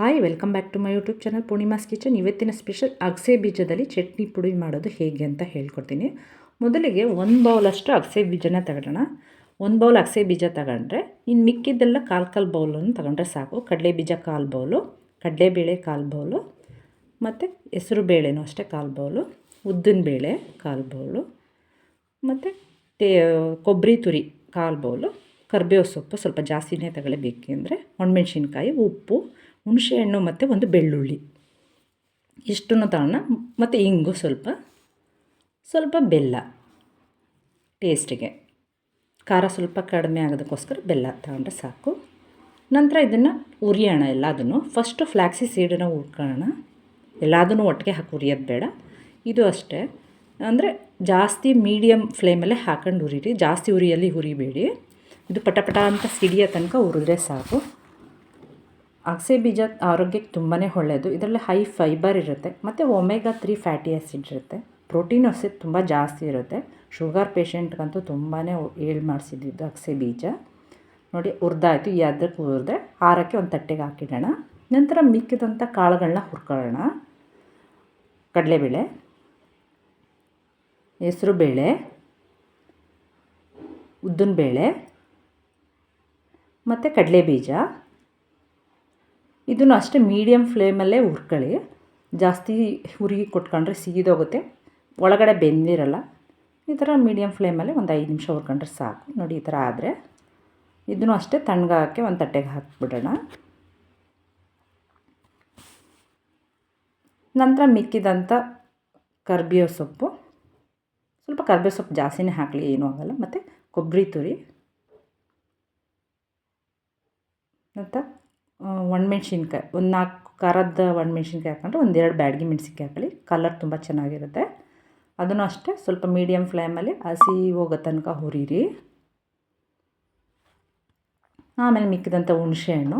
Hi welcome back to my YouTube channel Poornima's kitchen ಇವತ್ತಿನ special ಅಗಸೆ ಬೀಜದಲ್ಲಿ ಚಟ್ನಿ ಪುಡಿ ಮಾಡೋದು ಹೇಗೆ ಅಂತ ಹೇಳ್ಕೊಡ್ತೀನಿ. ಮೊದಲಿಗೆ ಒಂದು ಬೌಲಷ್ಟು ಅಗಸೆ ಬೀಜನ ತಗೊಳ್ಳೋಣ ಒಂದು ಬೌಲ್ ಅಗಸೆ ಬೀಜ ತಗೊಂಡ್ರೆ ಇನ್ನು ಮಿಕ್ಕಿದ್ದೆಲ್ಲ ಕಾಲು ಕಾಲು ಬೌಲನ್ನು ತಗೊಂಡ್ರೆ ಸಾಕು. ಕಡಲೆ ಬೀಜ ಕಾಲು ಬೌಲು ಕಡಲೆಬೇಳೆ ಕಾಲು ಬೌಲು ಮತ್ತು ಹೆಸರು ಬೇಳೆನೂ ಅಷ್ಟೇ ಕಾಲು ಬೌಲು ಉದ್ದಿನ ಬೇಳೆ ಕಾಲು ಬೌಲು ಮತ್ತು ತೇ, ಕೊಬ್ಬರಿ ತುರಿ ಕಾಲು ಬೌಲು ಕರಿಬೇವು ಸೊಪ್ಪು ಸ್ವಲ್ಪ ಜಾಸ್ತಿನೇ ತಗೊಳ್ಳೇಬೇಕೆಂದರೆ ಒಣಮೆಣ್ಸಿನ್ಕಾಯಿ, ಉಪ್ಪು ಹುಣಸೆಹಣ್ಣು ಮತ್ತು ಒಂದು ಬೆಳ್ಳುಳ್ಳಿ. ಇಷ್ಟನ್ನು ತಗೋಣ. ಮತ್ತು ಇಂಗು ಸ್ವಲ್ಪ ಸ್ವಲ್ಪ ಬೆಲ್ಲ ಟೇಸ್ಟಿಗೆ ಖಾರ ಸ್ವಲ್ಪ ಕಡಿಮೆ ಆಗೋದಕ್ಕೋಸ್ಕರ ಬೆಲ್ಲ ತಗೊಂಡ್ರೆ ಸಾಕು. ನಂತರ ಇದನ್ನು ಉರಿಯೋಣ ಎಲ್ಲದನ್ನು. ಫಸ್ಟು ಫ್ಲ್ಯಾಕ್ಸಿ ಸೀಡನ್ನು ಹುರ್ಕೊಳ್ಳೋಣ. ಎಲ್ಲದನ್ನು ಒಟ್ಟಿಗೆ ಹಾಕಿ ಉರಿಯೋದು ಬೇಡ. ಇದು ಅಷ್ಟೇ. ಅಂದರೆ ಜಾಸ್ತಿ ಮೀಡಿಯಮ್ ಫ್ಲೇಮಲ್ಲೇ ಹಾಕೊಂಡು ಉರಿರಿ. ಜಾಸ್ತಿ ಉರಿಯಲ್ಲಿ ಹುರಿಬೇಡಿ ಇದು ಪಟ ಪಟ ಅಂತ ಸಿಡಿಯೋ ತನಕ ಉರಿದ್ರೆ ಸಾಕು. ಅಗಸೆ ಬೀಜ ಆರೋಗ್ಯಕ್ಕೆ ತುಂಬಾ ಒಳ್ಳೆಯದು ಇದರಲ್ಲಿ ಹೈ ಫೈಬರ್ ಇರುತ್ತೆ, ಮತ್ತು ಒಮೆಗಾ ತ್ರೀ ಫ್ಯಾಟಿ ಆ್ಯಸಿಡ್ ಇರುತ್ತೆ. ಪ್ರೋಟೀನ್ ಅಷ್ಟೇ ತುಂಬ ಜಾಸ್ತಿ ಇರುತ್ತೆ. ಶುಗರ್ ಪೇಷೆಂಟ್ಗಂತೂ ತುಂಬಾ ಏಳು ಮಾಡಿಸಿದ್ದು ಅಗಸೆ ಬೀಜ. ನೋಡಿ ಹುರಿದಾಯ್ತು ಅದಕ್ಕೆ ಹುರಿದ್ರೆ ಆರಕ್ಕೆ ಒಂದು ತಟ್ಟೆಗೆ ಹಾಕಿಡೋಣ. ನಂತರ ಮಿಕ್ಕಿದಂಥ ಕಾಳುಗಳನ್ನ ಹುರ್ಕೊಳ್ಳೋಣ. ಕಡಲೆಬೇಳೆ ಹೆಸರು ಬೇಳೆ ಉದ್ದಿನ ಬೇಳೆ ಮತ್ತು ಕಡಲೆ ಬೀಜ ಇದನ್ನು ಅಷ್ಟೇ ಮೀಡಿಯಮ್ ಫ್ಲೇಮಲ್ಲೇ ಹುರ್ಕೊಳ್ಳಿ. ಜಾಸ್ತಿ ಹುರುಗಿ ಕೊಟ್ಕೊಂಡ್ರೆ ಸೀದೋಗುತ್ತೆ. ಒಳಗಡೆ ಬೆಂದಿರಲ್ಲ. ಈ ಥರ ಮೀಡಿಯಮ್ ಫ್ಲೇಮಲ್ಲಿ ಒಂದು ಐದು ನಿಮಿಷ ಹುರ್ಕೊಂಡ್ರೆ ಸಾಕು. ನೋಡಿ, ಈ ಥರ ಆದರೆ ಇದನ್ನು ಅಷ್ಟೇ ತಣ್ಣಗಾಕೆ ಒಂದು ತಟ್ಟೆಗೆ ಹಾಕಿಬಿಡೋಣ. ನಂತರ ಮಿಕ್ಕಿದಂಥ ಕರ್ಬೇವು ಸೊಪ್ಪು. ಸ್ವಲ್ಪ ಕರ್ಬೇವು ಸೊಪ್ಪು ಜಾಸ್ತಿನೇ ಹಾಕಲಿ, ಏನೂ ಆಗೋಲ್ಲ. ಮತ್ತು ಕೊಬ್ಬರಿ ತುರಿ. ಮತ್ತು ಒಣಮೆಣ್ಸಿನ್ಕಾಯಿ. ಒಂದು ನಾಲ್ಕು ಖಾರದ ಒಣಮೆಣ್ಸಿನ್ಕಾಯಿ ಹಾಕೊಂಡ್ರೆ ಒಂದೆರಡು ಬ್ಯಾಡಗಿ ಮೆಣ್ಸಿನ್ಕಾಯಿ ಹಾಕೊಳ್ಳಿ. ಕಲರ್ ತುಂಬ ಚೆನ್ನಾಗಿರುತ್ತೆ. ಅದನ್ನು ಅಷ್ಟೇ ಸ್ವಲ್ಪ ಮೀಡಿಯಮ್ ಫ್ಲೇಮಲ್ಲಿ ಹಸಿ ಹೋಗೋ ತನಕ ಹುರಿರಿ. ಆಮೇಲೆ ಮಿಕ್ಕಿದಂಥ ಹುಣಸೆಹಣ್ಣು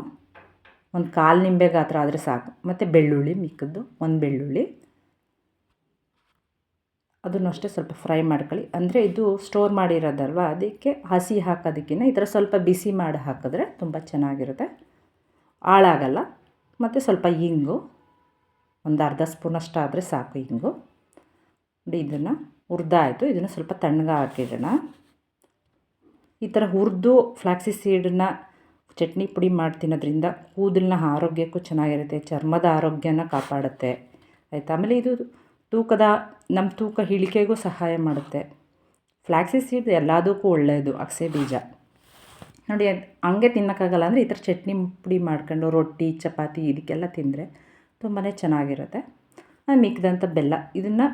ಒಂದು ಕಾಲು ನಿಂಬೆ ಗಾತ್ರ ಆದರೆ ಸಾಕು. ಮತ್ತು ಬೆಳ್ಳುಳ್ಳಿ ಮಿಕ್ಕಿದ್ದು ಒಂದು ಬೆಳ್ಳುಳ್ಳಿ. ಅದನ್ನು ಅಷ್ಟೇ ಸ್ವಲ್ಪ ಫ್ರೈ ಮಾಡ್ಕೊಳ್ಳಿ. ಅಂದರೆ ಇದು ಸ್ಟೋರ್ ಮಾಡಿರೋದಲ್ವ? ಅದಕ್ಕೆ ಹಸಿ ಹಾಕೋದಕ್ಕಿಂತ ಈ ಥರ ಸ್ವಲ್ಪ ಬಿಸಿ ಮಾಡಿ ಹಾಕಿದ್ರೆ ತುಂಬ ಚೆನ್ನಾಗಿರುತ್ತೆ. ಹಾಳಾಗಲ್ಲ. ಮತ್ತು ಸ್ವಲ್ಪ ಇಂಗು ಒಂದು ಅರ್ಧ ಸ್ಪೂನಷ್ಟು ಆದರೆ ಸಾಕು ಇಂಗು ನೋಡಿ, ಇದನ್ನು ಹುರಿದಾಯಿತು. ಇದನ್ನು ಸ್ವಲ್ಪ ತಣ್ಣಗೆ ಹಾಕಿಡೋಣ. ಈ ಥರ ಹುರಿದು ಫ್ಲಾಕ್ಸಿ ಸೀಡನ್ನ ಚಟ್ನಿ ಪುಡಿ ಮಾಡಿ ತಿನ್ನೋದ್ರಿಂದ ಕೂದಲಿನ ಆರೋಗ್ಯಕ್ಕೂ ಚೆನ್ನಾಗಿರುತ್ತೆ, ಚರ್ಮದ ಆರೋಗ್ಯನ ಕಾಪಾಡುತ್ತೆ. ಆಯಿತಾ? ಆಮೇಲೆ ಇದು ತೂಕದ ನಮ್ಮ ತೂಕ ಇಳಿಕೆಗೂ ಸಹಾಯ ಮಾಡುತ್ತೆ. ಫ್ಲ್ಯಾಕ್ಸಿ ಸೀಡ್ ಎಲ್ಲದಕ್ಕೂ ಒಳ್ಳೆಯದು ಅಗಸೆ ಬೀಜ. ನೋಡಿ, ಅದು ಹಂಗೆ ತಿನ್ನೋಕ್ಕಾಗಲ್ಲ ಅಂದರೆ ಈ ಥರ ಚಟ್ನಿ ಪುಡಿ ಮಾಡ್ಕೊಂಡು ರೊಟ್ಟಿ, ಚಪಾತಿ ಇದಕ್ಕೆಲ್ಲ ತಿಂದರೆ ತುಂಬಾ ಚೆನ್ನಾಗಿರುತ್ತೆ. ಮಿಕ್ಕಿದಂಥ ಬೆಲ್ಲ. ಇದನ್ನು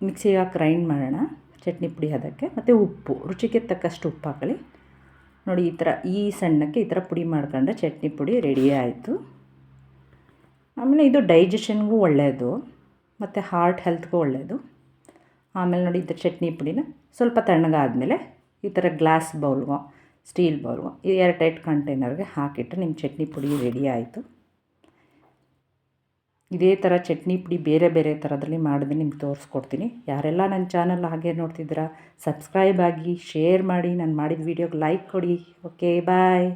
ಮಿಕ್ಸಿಗೆ ಗ್ರೈಂಡ್ ಮಾಡೋಣ. ಚಟ್ನಿ ಪುಡಿ ಅದಕ್ಕೆ ಮತ್ತು ಉಪ್ಪು. ರುಚಿಗೆ ತಕ್ಕಷ್ಟು ಉಪ್ಪು ಹಾಕಲಿ ನೋಡಿ, ಈ ಥರ ಈ ಸಣ್ಣಕ್ಕೆ ಈ ಥರ ಪುಡಿ ಮಾಡ್ಕೊಂಡ್ರೆ ಚಟ್ನಿ ಪುಡಿ ರೆಡಿ ಆಯಿತು. ಆಮೇಲೆ ಇದು ಡೈಜೆಷನ್ಗೂ ಒಳ್ಳೆಯದು ಮತ್ತು ಹಾರ್ಟ್ ಹೆಲ್ತ್ಗೂ ಒಳ್ಳೆಯದು ಆಮೇಲೆ ನೋಡಿ ಇದ್ರ ಚಟ್ನಿ ಪುಡಿನ ಸ್ವಲ್ಪ ತಣ್ಣಗಾದಮೇಲೆ ಈ ಥರ ಗ್ಲಾಸ್ ಬೌಲ್ಗೋ ಸ್ಟೀಲ್ ಬೌಲ್ ಈ ಎರಡು ಟೈಟ್ ಕಂಟೈನರ್ಗೆ ಹಾಕಿಟ್ಟು ನಿಮ್ಮ ಚಟ್ನಿ ಪುಡಿ ರೆಡಿ ಆಯಿತು. ಇದೇ ಥರ ಚಟ್ನಿ ಪುಡಿ ಬೇರೆ ಬೇರೆ ಥರದಲ್ಲಿ ಮಾಡಿದ್ರೆ ನಿಮ್ಗೆ ತೋರಿಸ್ಕೊಡ್ತೀನಿ. ಯಾರೆಲ್ಲ ನನ್ನ ಚಾನಲ್ ಹಾಗೆ ನೋಡ್ತಿದ್ದೀರಾ, ಸಬ್ಸ್ಕ್ರೈಬ್ ಆಗಿ, ಶೇರ್ ಮಾಡಿ, ನಾನು ಮಾಡಿದ ವೀಡಿಯೋಗೆ ಲೈಕ್ ಕೊಡಿ. Okay, bye.